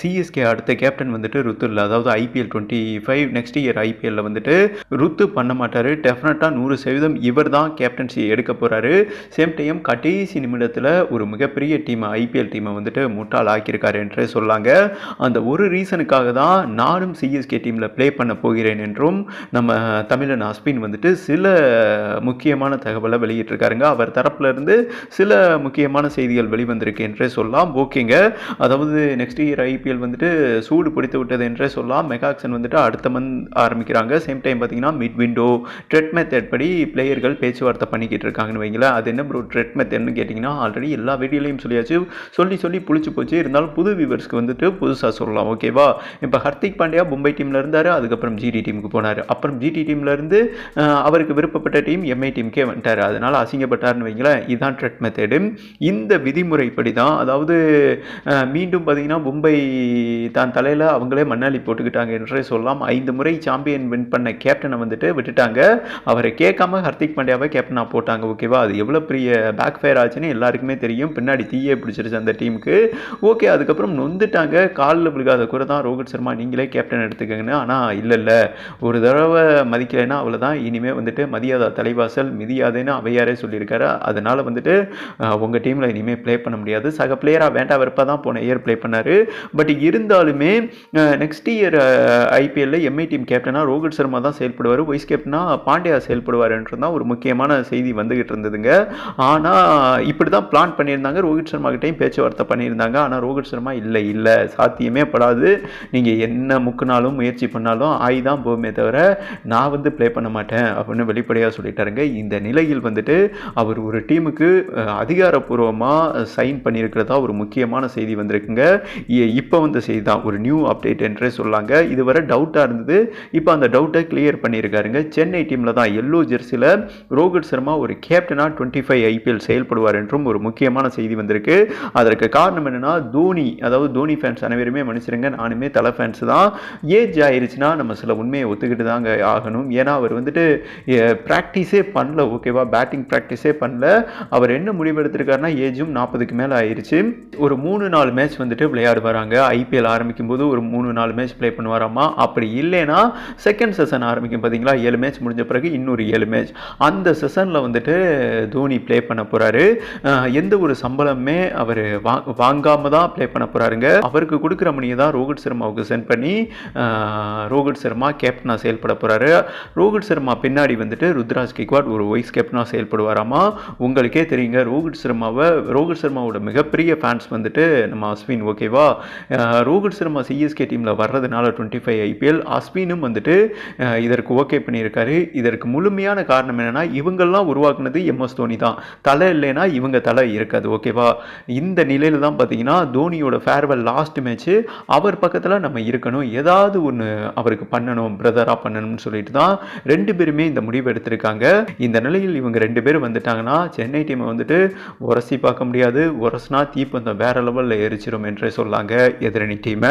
CSK அடுத்த captain வந்துட்டு ருத்துல அதாவது IPL twenty five next year ஐபிஎல்ல வந்துட்டு ருத்து பண்ண மாட்டார். டெஃபினட்டாக நூறு சதவீதம் இவர் தான் கேப்டன்சி எடுக்க போகிறாரு சேம் டைம் கடைசி நிமிடத்தில் ஒரு மிகப்பெரிய டீமை ஐபிஎல் டீமை வந்துட்டு முட்டாள் ஆக்கியிருக்காரு என்றே சொல்லாங்க. அந்த ஒரு ரீசனுக்காக தான் நானும் சிஎஸ்கே டீமில் ப்ளே பண்ண போகிறேன் என்றும் நம்ம தமிழன் அஸ்பின் வந்துட்டு சில முக்கியமான தகவலை வெளியிட்டிருக்காருங்க. அவர் தரப்புல இருந்து சில முக்கியமான செய்திகள் வெளிவந்திருக்கு என்றே சொல்லலாம். ஓகேங்க. அதாவது நெக்ஸ்ட் இயர் ஐபிஎல் வந்துட்டு சூடு பிடித்து விட்டது என்றே சொல்லலாம். மெகாக்சன் வந்துட்டு அடுத்த மந்த் ஆரம்பிக்கிறாங்க. சேம் டைம் பார்த்தீங்கன்னா மிட் விண்டோ ட்ரெட் மெத்தட் படி பிளேயர்கள் பேச்சுவார்த்தை பண்ணிக்கிட்டு இருக்காங்கன்னு வைங்களேன். அது என்ன ப்ரோ ட்ரெட் மெத்தட்னு கேட்டிங்கன்னா ஆல்ரெடி எல்லா வீடியோலையும் சொல்லியாச்சு. சொல்லி சொல்லி புளிச்சு போச்சு. இருந்தாலும் புது வியூவர்ஸ்க்கு வந்துட்டு புதுசாக சொல்லலாம். ஓகேவா இப்போ ஹர்திக் பாண்டியா மும்பை டீமில் இருந்தார். அதுக்கப்புறம் ஜிடி டீமுக்கு போனார். அப்புறம் ஜிடி டீம்லேருந்து அவருக்கு விருப்பப்பட்ட டீம் எம்ஐ டீமுக்கே வந்துட்டார். அதனால் அசிங்கப்பட்டார்னு வைங்களேன். இதுதான் ட்ரெட் மெத்தடு இந்த விதிமுறைப்படி தான் அதாவது மீண்டும் பார்த்தீங்கன்னா மும்பை தான் தலையில் அவங்களே மண்ணாளி போட்டுக்கிட்டாங்க என்றே சொல்லலாம். ஐந்து முறை சாம்பியன் வின் பண்ண கேப்டனை வந்துட்டு விட்டுட்டாங்க. அவரை கேட்காம ஹர்திக் பாண்டியாவை கேப்டனாக போட்டாங்க ஓகேவா அது எவ்வளோ பெரிய பேக் ஃபயர் ஆச்சுன்னு எல்லாருக்குமே தெரியும். பின்னாடி தீயே பிடிச்சிருச்சு அந்த டீமுக்கு. ஓகே அதுக்கப்புறம் நொந்துட்டாங்க. காலில் விழுகாத கூட தான் ரோஹித் சர்மா நீங்களே கேப்டன் எடுத்துக்கங்கன்னு. ஆனால் இல்லை இல்லை. ஒரு தடவை மதிக்கலைன்னா அவ்வளோதான் இனிமேல் வந்துட்டு மதியாதா தலைவாசல் மிதியாதேன்னு அவையாரே சொல்லியிருக்காரு. அதனால் வந்துட்டு உங்கள் டீமில் இனிமேல் ப்ளே பண்ண முடியாது. சக பிளேயராக வேண்டாம் வெறுப்பாக தான் போன இயர் ப்ளே பண்ணார். பட் இருந்தாலுமே நெக்ஸ்ட் இயர் ஐபிஎல்ல எம்ஐ டீம் கேப்டனாக ரோஹித் சர்மா தான் செயல்படுவார். வைஸ் கேப்டனாக பாண்டியா செயல்படுவார்ன்றது தான் ஒரு முக்கியமான செய்தி வந்துகிட்டு இருந்ததுங்க. ஆனால் இப்படி தான் பிளான் பண்ணியிருந்தாங்க. ரோஹித் சர்மா கிட்டையும் பேச்சுவார்த்தை பண்ணியிருந்தாங்க. ஆனால் ரோஹித் சர்மா இல்லை இல்லை. சாத்தியமே படாது. நீங்கள் என்ன முக்குனாலும் முயற்சி பண்ணாலும் ஆய் தான் போகுமே தவிர நான் வந்து ப்ளே பண்ண மாட்டேன் அப்படின்னு வெளிப்படையாக சொல்லிட்டாருங்க. இந்த நிலையில் வந்துட்டு அவர் ஒரு டீமுக்கு அதிகாரப்பூர்வமாக சைன் பண்ணியிருக்கிறதா ஒரு முக்கியமான செய்தி வந்திருக்குங்க. இ- இப்போ வந்த செய்தி தான் ஒரு நியூ அப்டேட் என்றே சொல்லாங்க. இதுவரை டவுட்டாக இருந்தது. இப்போ அந்த டவுட்டை கிளியர் பண்ணியிருக்காருங்க. சென்னை டீமில் தான் எல்லோ ஜெர்சியில் ரோஹித் சர்மா ஒரு கேப்டனாக டுவெண்ட்டி ஃபைவ் ஐபிஎல் செயல்படுவார் என்றும் ஒரு முக்கியமான செய்தி வந்திருக்கு. அதற்கு காரணம் என்னென்னா தோனி அதாவது தோனி ஃபேன்ஸ் அனைவருமே மன்னிச்சிருங்க. நானுமே தலை ஃபேன்ஸ் தான். ஏஜ் ஆயிருச்சுன்னா நம்ம சில உண்மையை ஒத்துக்கிட்டு தாங்க ஆகணும். ஏன்னா அவர் வந்துட்டு ப்ராக்டிஸே பண்ணல. ஓகேவா பேட்டிங் ப்ராக்டிஸே பண்ணல. அவர் என்ன முடிவெடுத்திருக்காருன்னா ஏஜும் நாற்பதுக்கு மேலே ஆயிருச்சு. ஒரு மூணு நாலு மேட்ச் வந்துட்டு விளையாடுவாராங்க. ஐபிஎல் ஆரம்பிக்கும் போது ஒரு மூணு நாலு மேட்ச் ப்ளே பண்ணுவாராமா? அப்படி இல்லைன்னா செகண்ட் செஷன் ஆரம்பிக்கும் பார்த்தீங்களா ஏழு மேட்ச் முடிஞ்ச பிறகு இன்னொரு ஏழு மேட்ச் அந்த செஷனில் வந்துட்டு தோனி ப்ளே பண்ண போகிறாரு எந்த ஒரு சம்பளமே அவர் வா வாங்காமல் தான் ப்ளே பண்ண போகிறாருங்க அவருக்கு கொடுக்குற மணியை தான் ரோஹித் சர்மாவுக்கு சென்ட் பண்ணி ரோஹித் சர்மா கேப்டனாக செயல்பட போகிறாரு ரோஹித் சர்மா பின்னாடி வந்துட்டு ருத்ராஜ் கிக்வாட் ஒரு வைஸ் கேப்டனாக செயல்படுவாராமா? உங்களுக்கே தெரியுங்க ரோஹித் சர்மாவை ரோஹித் சர்மாவோட மிகப்பெரிய ஃபேன்ஸ் வந்துட்டு நம்ம அஸ்வின் ஓகேவா ரோஹித் சர்மா சிஎஸ்கே டீமில் வர்றதுனால டுவெண்ட்டி ஃபைவ் ஐபிஎல் அஸ்வினும் வந்துட்டு இதற்கு ஓகே பண்ணியிருக்காரு. இதற்கு முழுமையான காரணம் என்னென்னா இவங்கெல்லாம் உருவாக்குனது எம்எஸ் தோனி தான். தலை இல்லைன்னா இவங்க தலை இருக்காது ஓகேவா இந்த நிலையில் தான் பார்த்தீங்கன்னா தோனியோட ஃபேர்வெல் லாஸ்ட் மேட்ச்சு அவர் பக்கத்தில் நம்ம இருக்கணும். ஏதாவது ஒன்று அவருக்கு பண்ணணும் பிரதராக பண்ணணும்னு சொல்லிட்டு தான் ரெண்டு பேருமே இந்த முடிவு எடுத்திருக்காங்க. இந்த நிலையில் இவங்க ரெண்டு பேரும் வந்துட்டாங்கன்னா சென்னை டீமை வந்துட்டு உரசி பார்க்க முடியாது. உரசினா தீப்பந்தம் வேற லெவலில் எரிச்சிடும் என்றே சொல்லாங்க. எதிரணி டீமை